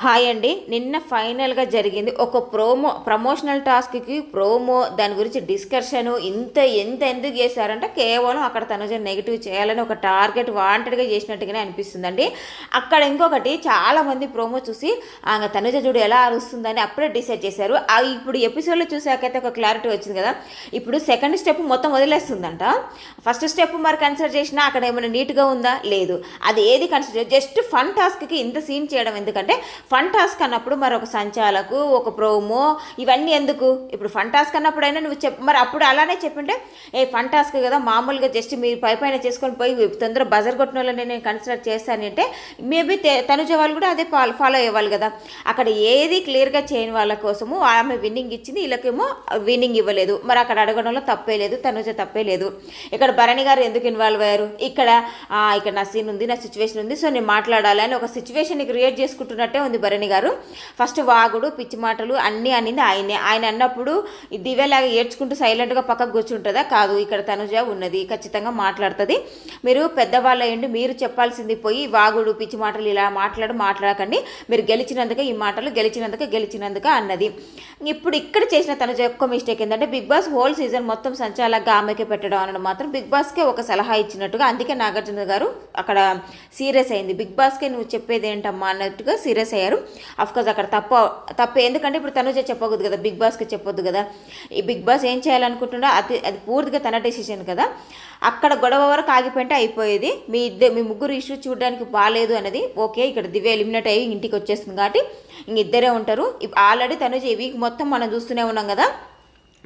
Hi అండి. నిన్న ఫైనల్గా జరిగింది ఒక ప్రోమో ప్రమోషనల్ టాస్క్కి ప్రోమో దాని గురించి డిస్కషను ఇంత ఎంత ఎందుకు చేశారంటే కేవలం అక్కడ తనుజ నెగిటివ్ చేయాలని ఒక టార్గెట్ వాంటెడ్గా చేసినట్టుగానే అనిపిస్తుందండి. అక్కడ ఇంకొకటి చాలామంది ప్రోమో చూసి ఆమె తనుజ చూడు ఎలా అరుస్తుందని అప్పుడే డిసైడ్ చేశారు. ఇప్పుడు ఎపిసోడ్లో చూసాకైతే ఒక క్లారిటీ వచ్చింది కదా. ఇప్పుడు సెకండ్ స్టెప్ మొత్తం వదిలేస్తుందంట. ఫస్ట్ స్టెప్ మరి కన్సిడర్ చేసినా అక్కడ ఏమైనా నీట్గా ఉందా? లేదు. అది ఏది కన్సిడర్ జస్ట్ ఫన్ టాస్క్కి ఇంత సీన్ చేయడం ఎందుకంటే ఫన్ టాస్క్ అన్నప్పుడు మరొక సంచాలకు ఒక ప్రోమో ఇవన్నీ ఎందుకు? ఇప్పుడు ఫన్ టాస్క్ అన్నప్పుడైనా నువ్వు చెప్ మరి అప్పుడు అలానే చెప్పింటే ఏ ఫన్ టాస్క్ కదా మామూలుగా జస్ట్ మీరు పై పైన చేసుకొని పోయి తొందర బజర్ కొట్టిన వాళ్ళని నేను కన్సిడర్ చేస్తానంటే మేబీ తనుజ వాళ్ళు కూడా అదే ఫాలో ఫాలో అయ్యేవాళ్ళు కదా. అక్కడ ఏది క్లియర్గా చేయని వాళ్ళ కోసము ఆమె విన్నింగ్ ఇచ్చింది వీళ్ళకేమో విన్నింగ్ ఇవ్వలేదు. మరి అక్కడ అడగడంలో తప్పే లేదు తనుజ తప్పే లేదు. ఇక్కడ భరణి గారు ఎందుకు ఇన్వాల్వ్ అయ్యారు? ఇక్కడ ఇక్కడ నా సీన్ ఉంది నా సిచ్యువేషన్ ఉంది సో నేను మాట్లాడాలి అని ఒక సిచ్యువేషన్ క్రియేట్ చేసుకుంటున్నట్టే ఉంది భరణి గారు. ఫస్ట్ వాగుడు పిచ్చి మాటలు అన్నీ అనింది ఆయనే. ఆయన అన్నప్పుడు దివ్యలాగా ఏడ్చుకుంటూ సైలెంట్గా పక్కకు కూర్చుంటుందా? కాదు ఇక్కడ తనుజ ఉన్నది ఖచ్చితంగా మాట్లాడుతుంది. మీరు పెద్దవాళ్ళు అయ్యండి మీరు చెప్పాల్సింది పోయి వాగుడు పిచ్చి మాటలు ఇలా మాట్లాడు మాట్లాడకండి. మీరు గెలిచినందుక ఈ మాటలు గెలిచినందుక గెలిచినందుక అన్నది. ఇప్పుడు ఇక్కడ చేసిన తనుజ ఒక్క మిస్టేక్ ఏంటంటే బిగ్ బాస్ హోల్ సీజన్ మొత్తం సంచాలకుగా ఆమెకే పెట్టడం అనడం మాత్రం బిగ్ బాస్కే ఒక సలహా ఇచ్చినట్టుగా అందుకే నాగార్జున గారు అక్కడ సీరియస్ అయింది. బిగ్ బాస్కే నువ్వు చెప్పేది ఏంటమ్మా అన్నట్టుగా సీరియస్ అయ్యారు. కోర్స్ అక్కడ తప్ప తప్ప. ఎందుకంటే ఇప్పుడు తనుజ చెప్పకూడదు కదా బిగ్ బాస్కి చెప్పొద్దు కదా. ఈ బిగ్ బాస్ ఏం చేయాలనుకుంటున్నా అది అది పూర్తిగా తన డెసిషన్ కదా. అక్కడ గొడవ వరకు ఆగిపోయింటే అయిపోయేది. మీ ఇద్దరు మీ ముగ్గురు ఇష్యూ చూడడానికి బాగాలేదు అనేది ఓకే ఇక్కడ దివ్య ఎలిమినేట్ అయ్యి ఇంటికి వచ్చేస్తుంది కాబట్టి ఇంక ఇద్దరే ఉంటారు. ఆల్రెడీ తనుజ ఈ వీక్ మొత్తం మనం చూస్తూనే ఉన్నాం కదా.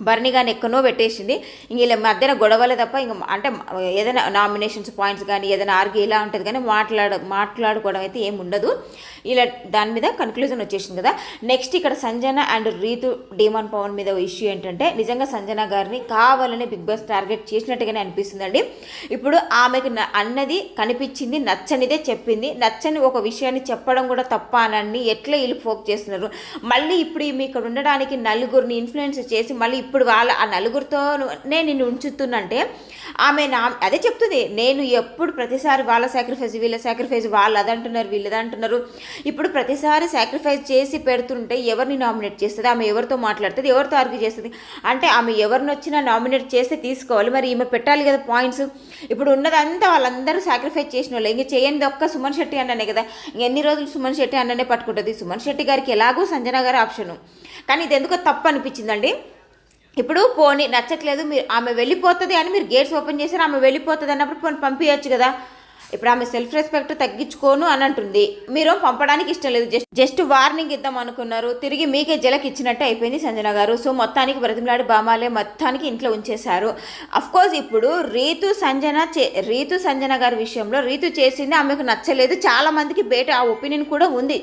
భరణి కానీ ఎక్కడో పెట్టేసింది. ఇంక ఇలా మధ్యన గొడవలే తప్ప ఇంక అంటే ఏదైనా నామినేషన్స్ పాయింట్స్ కానీ ఏదైనా ఆర్గ్యూ ఇలా ఉంటుంది కానీ మాట్లాడ మాట్లాడుకోవడం అయితే ఏమి ఉండదు. ఇలా దాని మీద కన్క్లూజన్ వచ్చేసింది కదా. నెక్స్ట్ ఇక్కడ సంజన అండ్ రీతు డీమాన్ పవన్ మీద ఇష్యూ ఏంటంటే నిజంగా సంజన గారిని కావాలని బిగ్ బాస్ టార్గెట్ చేసినట్టుగానే అనిపిస్తుందండి. ఇప్పుడు ఆమెకు న- అన్నది కనిపించింది నచ్చనిదే చెప్పింది. నచ్చని ఒక విషయాన్ని చెప్పడం కూడా తప్ప అని ఎట్లా వీళ్ళు ఫోక్ చేస్తున్నారు? మళ్ళీ ఇప్పుడు మీ ఇక్కడ ఉండడానికి నలుగురిని ఇన్ఫ్లుయెన్స్ చేసి మళ్ళీ ఇప్పుడు వాళ్ళ ఆ నలుగురితో నేను నిన్ను ఉంచుతున్నంటే ఆమె నా అదే చెప్తుంది. నేను ఎప్పుడు ప్రతిసారి వాళ్ళ సాక్రిఫైస్ వీళ్ళ సాక్రిఫైస్ వాళ్ళు అదంటున్నారు వీళ్ళు అదంటున్నారు ఇప్పుడు ప్రతిసారి సాక్రిఫైస్ చేసి పెడుతుంటే ఎవరిని నామినేట్ చేస్తుంది? ఆమె ఎవరితో మాట్లాడుతుంది? ఎవరితో ఆర్గ్యూ చేస్తుంది? అంటే ఆమె ఎవరిని వచ్చినా నామినేట్ చేస్తే తీసుకోవాలి. మరి ఈమె పెట్టాలి కదా పాయింట్స్ ఇప్పుడు ఉన్నదంతా వాళ్ళందరూ సాక్రిఫైస్ చేసిన వాళ్ళు. ఇంక చేయండి ఒక్క సుమన్ శెట్టి అన్ననే కదా. ఇంక ఎన్ని రోజులు సుమన్ శెట్టి అన్ననే పట్టుకుంటుంది? సుమన్ శెట్టి గారికి ఎలాగో సంజన గారి ఆప్షను కానీ ఇది ఎందుకో తప్పు అనిపించిందండి? ఇప్పుడు పోనీ నచ్చట్లేదు మీరు ఆమె వెళ్ళిపోతుంది అని మీరు గేట్స్ ఓపెన్ చేశారు ఆమె వెళ్ళిపోతుంది అన్నప్పుడు పోనీ పంపించచ్చు కదా. ఇప్పుడు ఆమె సెల్ఫ్ రెస్పెక్ట్ తగ్గించుకోను అని అంటుంది. మీరు పంపడానికి ఇష్టం లేదు. జస్ట్ జస్ట్ వార్నింగ్ ఇద్దాం అనుకున్నారు. తిరిగి మీకే జలకి ఇచ్చినట్టే అయిపోయింది సంజన గారు. సో మొత్తానికి బ్రతిమలాడి బామాలే మొత్తానికి ఇంట్లో ఉంచేశారు. అఫ్ కోర్స్ ఇప్పుడు రీతు సంజన చే రీతు సంజన గారి విషయంలో రీతు చేసింది ఆమెకు నచ్చలేదు. చాలా మందికి బయట ఆ ఒపీనియన్ కూడా ఉంది.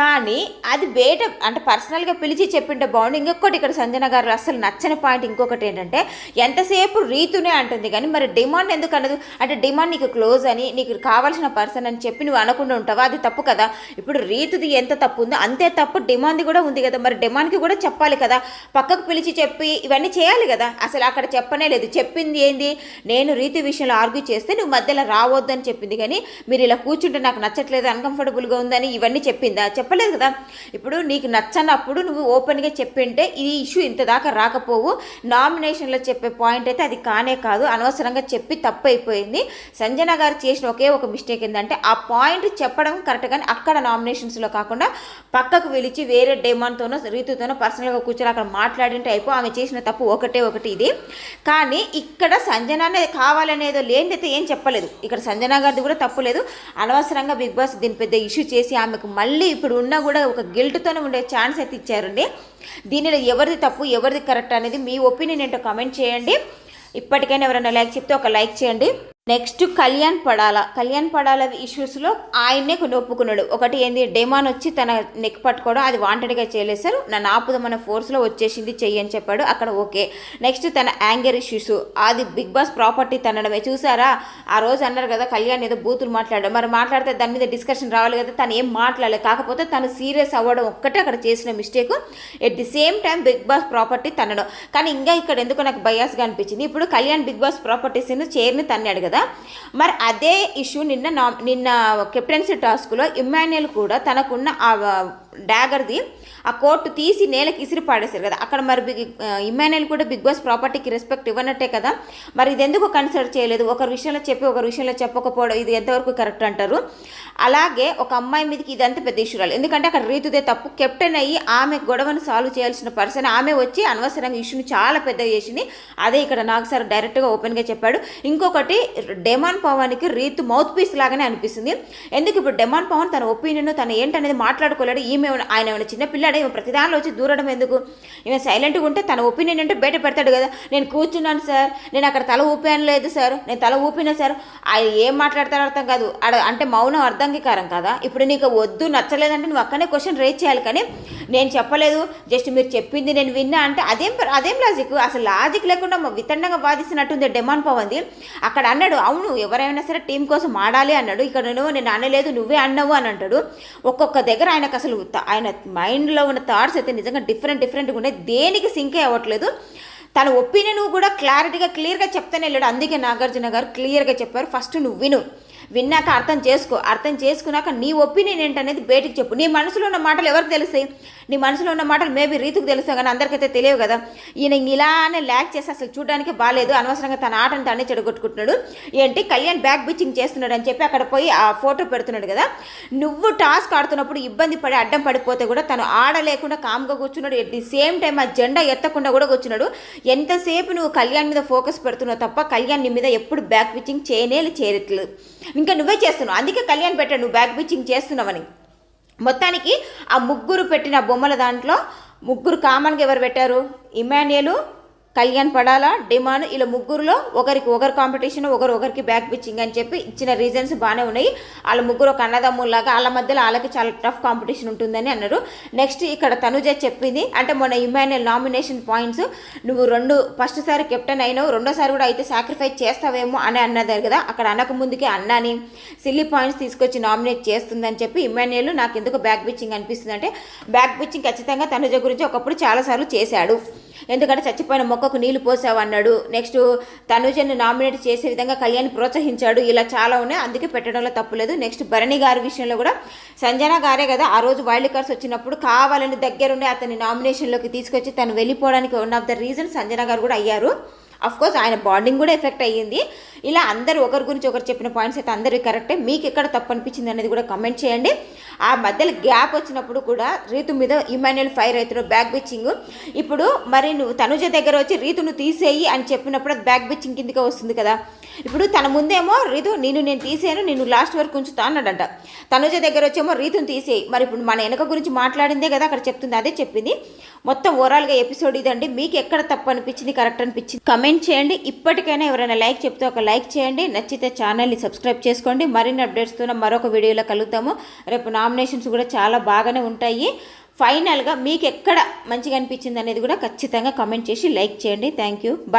కానీ అది బయట అంటే పర్సనల్గా పిలిచి చెప్పింటే బాగుంది ఇంకొకటి ఇక్కడ సంజన గారు అసలు నచ్చని పాయింట్ ఇంకొకటి ఏంటంటే ఎంతసేపు రీతునే అంటుంది. కానీ మరి డిమాండ్ ఎందుకు అనదు? అంటే డిమాండ్ నీకు క్లోజ్ అని నీకు కావాల్సిన పర్సన్ అని చెప్పి నువ్వు అనకుండా ఉంటావా? అది తప్పు కదా. ఇప్పుడు రీతిది ఎంత తప్పు ఉందో అంతే తప్పు డిమాండ్ కూడా ఉంది కదా. మరి డిమాండ్కి కూడా చెప్పాలి కదా. పక్కకు పిలిచి చెప్పి ఇవన్నీ చేయాలి కదా. అసలు అక్కడ చెప్పనే లేదు. చెప్పింది ఏంది? నేను రీతి విషయంలో ఆర్గ్యూ చేస్తే నువ్వు మధ్యలో రావద్దని చెప్పింది. కానీ మీరు ఇలా కూర్చుంటే నాకు నచ్చట్లేదు అన్కంఫర్టబుల్గా ఉందని ఇవన్నీ చెప్పిందా? చెప్పలేదు కదా. ఇప్పుడు నీకు నచ్చనప్పుడు నువ్వు ఓపెన్గా చెప్పింటే ఈ ఇష్యూ ఇంత దాకా రాకపోవు నామినేషన్లో చెప్పే పాయింట్ అయితే అది కానే కాదు. అనవసరంగా చెప్పి తప్పు అయిపోయింది సంజన గారు చేసిన ఒకే ఒక మిస్టేక్ ఏంటంటే ఆ పాయింట్ చెప్పడం కరెక్ట్ కానీ అక్కడ నామినేషన్స్లో కాకుండా పక్కకు పిలిచి వేరే డేమాన్తోనో రీతుతోనో పర్సనల్గా కూర్చొని అక్కడ మాట్లాడింటే అయిపో ఆమె చేసిన తప్పు ఒకటే ఒకటి ఇది. కానీ ఇక్కడ సంజన అనేది కావాలనేదో లేనిదైతే ఏం చెప్పలేదు. ఇక్కడ సంజన గారిది కూడా తప్పు లేదు. అనవసరంగా బిగ్ బాస్ దీని పెద్ద ఇష్యూ చేసి ఆమెకు మళ్ళీ ఇప్పుడు ఉన్నా కూడా ఒక గిల్ట్తోనే ఉండే ఛాన్స్ అయితే ఇచ్చారండి. దీనిలో ఎవరిది తప్పు ఎవరిది కరెక్ట్ అనేది మీ ఒపీనియన్ ఏంటో కమెంట్ చేయండి. ఇప్పటికైనా ఎవరైనా లైక్ చెప్తే ఒక లైక్ చేయండి. నెక్స్ట్ కళ్యాణ్ పడాల. కళ్యాణ్ పడాల ఇష్యూస్లో ఆయన్నే కొన్ని ఒప్పుకున్నాడు. ఒకటి ఏంది డెమాన్ వచ్చి తన నెక్ పట్టుకోవడం అది వాంటెడ్గా చేయలేశారు. నన్ను ఆపుదమన్న ఫోర్స్లో వచ్చేసింది చెయ్యని చెప్పాడు. అక్కడ ఓకే. నెక్స్ట్ తన యాంగర్ ఇష్యూస్ అది బిగ్ బాస్ ప్రాపర్టీ తనడమే. చూసారా? ఆ రోజు అన్నారు కదా కళ్యాణ్ ఏదో బూతులు మాట్లాడడం. మరి మాట్లాడితే దాని మీద డిస్కషన్ రావాలి కదా తను ఏం మాట్లాడలేదు. కాకపోతే తను సీరియస్ అవ్వడం ఒక్కటే అక్కడ చేసిన mistake at the same time Bigg Boss property తనడం కానీ ఇంకా ఇక్కడ ఎందుకు నాకు బయాస్గా అనిపించింది. ఇప్పుడు కళ్యాణ్ బిగ్ బాస్ ప్రాపర్టీస్ని చైర్ని తన్నాడు కదా కదా? మరి అదే ఇష్యూ నిన్న నా నిన్న కెప్టెన్సీ టాస్క్లో ఇమ్మాన్యుయల్ కూడా తనకున్న డాగర్ది ఆ కోర్టు తీసి నేలకి ఇసిరి పాడేశారు కదా. అక్కడ మరి బిగ్ ఇమ్మాన్యుయల్ కూడా బిగ్ బాస్ ప్రాపర్టీకి రెస్పెక్ట్ ఇవ్వనట్టే కదా. మరి ఇది ఎందుకు కన్సిడర్ చేయలేదు? ఒకరి విషయంలో చెప్పి ఒకరి విషయంలో చెప్పకపోవడం ఇది ఎంతవరకు కరెక్ట్ అంటారు? అలాగే ఒక అమ్మాయి మీదకి ఇదంతా పెద్ద ఇష్యూ రాలేదు. ఎందుకంటే అక్కడ రీతుదే తప్పు. కెప్టెన్ అయ్యి ఆమె గొడవను సాల్వ్ చేయాల్సిన పర్సన్ ఆమె వచ్చి అనవసరంగా ఇష్యూని చాలా పెద్ద చేసింది. అదే ఇక్కడ నాకు సార్ డైరెక్ట్గా ఓపెన్గా చెప్పాడు. ఇంకొకటి డెమాన్ పవన్కి రీతు మౌత్ పీస్ లాగానే అనిపిస్తుంది. ఎందుకు ఇప్పుడు డెమాన్ పవన్ తన ఒపీనియన్ తను ఏంటనేది మాట్లాడుకోలేడు. ఈమె ఏమైనా- ఆయన ఏమైనా చిన్న పిల్లాడే ప్రతిదానిలో వచ్చి దూరడం ఎందుకు? ఈమె సైలెంట్గా ఉంటే తన ఒపీనియన్ అంటే బయట పెడతాడు కదా. నేను కూర్చున్నాను సార్. నేను అక్కడ తల ఊపాను లేదు సార్. నేను తల ఊపినా సార్. ఆయన ఏం మాట్లాడతారో అర్థం కాదు. ఆడ అంటే మౌనం అర్థంగీకారం కదా. ఇప్పుడు నీకు వద్దు నచ్చలేదంటే నువ్వు అక్కడనే క్వశ్చన్ రేజ్ చేయాలి కానీ నేను చెప్పలేదు. జస్ట్ మీరు చెప్పింది నేను విన్నా అంటే అదేం అదేం లాజిక్ అసలు లాజిక్ లేకుండా వితండంగా వాదిస్తున్నట్టుంది డెమాన్ పవంది అక్కడ అన్నాడు అవును ఎవరైనా సరే టీం కోసం ఆడాలి అన్నాడు. ఇక్కడ నువ్వు నేను అనలేదు నువ్వే అన్నావు అని అంటాడు. ఒక్కొక్క దగ్గర ఆయనకు అసలు త- ఆయన మైండ్లో ఉన్న థాట్స్ అయితే నిజంగా డిఫరెంట్ డిఫరెంట్గా ఉన్నాయి. దేనికి సింకే అవ్వట్లేదు. తన ఒపీనియన్ కూడా క్లారిటీగా క్లియర్గా చెప్తానే వెళ్ళాడు అందుకే నాగార్జున గారు క్లియర్గా చెప్పారు. ఫస్ట్ నువ్వు విను. విన్నాక అర్థం చేసుకో అర్థం చేసుకున్నాక నీ ఒపీనియన్ ఏంటనేది బయటికి చెప్పు. నీ మనసులో ఉన్న మాటలు ఎవరికి తెలుస్తాయి? నీ మనసులో ఉన్న మాటలు మేబీ రీతుకు తెలుస్తాయి కానీ అందరికైతే తెలియవు కదా. ఈయన ఇలానే ల్యాక్ చేసి అసలు చూడడానికి బాగాలేదు అనవసరంగా తన ఆటను తానే చెడగొట్టుకుంటున్నాడు. ఏంటి? కళ్యాణ్ బ్యాక్ బిచ్చింగ్ చేస్తున్నాడు అని చెప్పి అక్కడ పోయి ఆ ఫోటో పెడుతున్నాడు కదా. నువ్వు టాస్క్ ఆడుతున్నప్పుడు ఇబ్బంది పడి అడ్డం పడిపోతే కూడా తను ఆడలేకుండా కామ్గా కూర్చున్నాడు. ఎట్ ది సేమ్ టైం ఆ జెండా ఎత్తకుండా కూడా కూర్చున్నాడు. ఎంతసేపు నువ్వు కళ్యాణ్ మీద ఫోకస్ పెడుతున్నావు తప్ప కళ్యాణ్ నీ మీద ఎప్పుడు బ్యాక్ పిచ్చింగ్ చేయనేలు చేయట్లేదు. ఇంకా నువ్వే చేస్తున్నావు. అందుకే కళ్యాణ్ పెట్టాడు నువ్వు బ్యాక్ పిచ్చింగ్ చేస్తున్నావని. మొత్తానికి ఆ ముగ్గురు పెట్టిన బొమ్మల దాంట్లో ముగ్గురు కామన్గా ఎవరు పెట్టారు? ఇమాన్యుయలు కళ్యాణ్ పడాలా డిమాండ్ ఇలా ముగ్గురులో ఒకరికి ఒకరు కాంపిటీషన్ ఒకరు ఒకరికి బ్యాక్ పిచ్చింగ్ అని చెప్పి ఇచ్చిన రీజన్స్ బాగానే ఉన్నాయి. వాళ్ళ ముగ్గురు ఒక అన్నదమ్ముల్లాగా వాళ్ళ మధ్యలో వాళ్ళకి చాలా టఫ్ కాంపిటీషన్ ఉంటుందని అన్నారు. నెక్స్ట్ ఇక్కడ తనుజ చెప్పింది. అంటే మొన్న ఇమాన్యుల్ నామినేషన్ పాయింట్స్ నువ్వు రెండు ఫస్ట్ సారి కెప్టెన్ అయినావు రెండోసారి కూడా అయితే సాక్రిఫైస్ చేస్తావేమో అని అన్నది కదా. అక్కడ అనక ముందుకే అన్నాని సిల్లీ పాయింట్స్ తీసుకొచ్చి నామినేట్ చేస్తుందని చెప్పి ఇమాన్యుల్ నాకు ఎందుకు బ్యాక్ పిచ్చింగ్ అనిపిస్తుంది అంటే బ్యాక్ పిచ్చింగ్ ఖచ్చితంగా తనుజ గురించి ఒకప్పుడు చాలాసార్లు చేశాడు. ఎందుకంటే చచ్చిపోయిన మొక్కకు నీళ్ళు పోసావు అన్నాడు. నెక్స్ట్ తనుజను నామినేట్ చేసే విధంగా కళ్యాణ్ ప్రోత్సహించాడు. ఇలా చాలా ఉన్నాయి. అందుకే పెట్టడంలో తప్పులేదు నెక్స్ట్ భరణి గారి విషయంలో కూడా సంజన గారే కదా ఆ రోజు వైల్డ్ కార్డ్స్ వచ్చినప్పుడు కావాలని దగ్గరుండి అతని నామినేషన్లోకి తీసుకొచ్చి తను వెళ్ళిపోవడానికి one of the reason Sanjana garu కూడా అయ్యారు. కోర్స్ ఆయన బాండింగ్ కూడా ఎఫెక్ట్ అయ్యింది. ఇలా అందరూ ఒకరి గురించి ఒకరు చెప్పిన పాయింట్స్ అయితే అందరికీ కరెక్టే మీకు ఎక్కడ తప్పు అనిపించింది అనేది కూడా కమెంట్ చేయండి. ఆ మధ్యలో గ్యాప్ వచ్చినప్పుడు కూడా రీతు మీద ఇమాన్యుయల్ ఫైర్ అవుతారు బ్యాక్ బిచ్చింగ్ ఇప్పుడు మరి నువ్వు తనుజ దగ్గర వచ్చి రీతును తీసేయి అని చెప్పినప్పుడు అది బ్యాక్ బిచ్చింగ్ కిందకే వస్తుంది కదా. ఇప్పుడు తన ముందేమో రీతు నేను నేను తీసేయను నేను లాస్ట్ వరకు ఉంచుతా అన్నాడంట. తనుజ దగ్గర వచ్చేమో రీతును తీసేయి. మరి ఇప్పుడు మన వెనక గురించి మాట్లాడిందే కదా అక్కడ చెప్తుంది అదే చెప్పింది. మొత్తం ఓవరాల్గా ఎపిసోడ్ ఇదండి. మీకు ఎక్కడ తప్పు అనిపించింది కరెక్ట్ అనిపించింది? కమెంట్ కమెంట్ చేయండి. ఇప్పటికైనా ఎవరైనా లైక్ చెప్తే ఒక లైక్ చేయండి. నచ్చితే ఛానల్ని సబ్స్క్రైబ్ చేసుకోండి. మరిన్ని అప్డేట్స్తో మరొక వీడియోలో కలుగుతాము రేపు నామినేషన్స్ కూడా చాలా బాగానే ఉంటాయి. ఫైనల్గా మీకు ఎక్కడ మంచిగా అనిపించింది అనేది కూడా ఖచ్చితంగా కమెంట్ చేసి లైక్ చేయండి. Thank you bye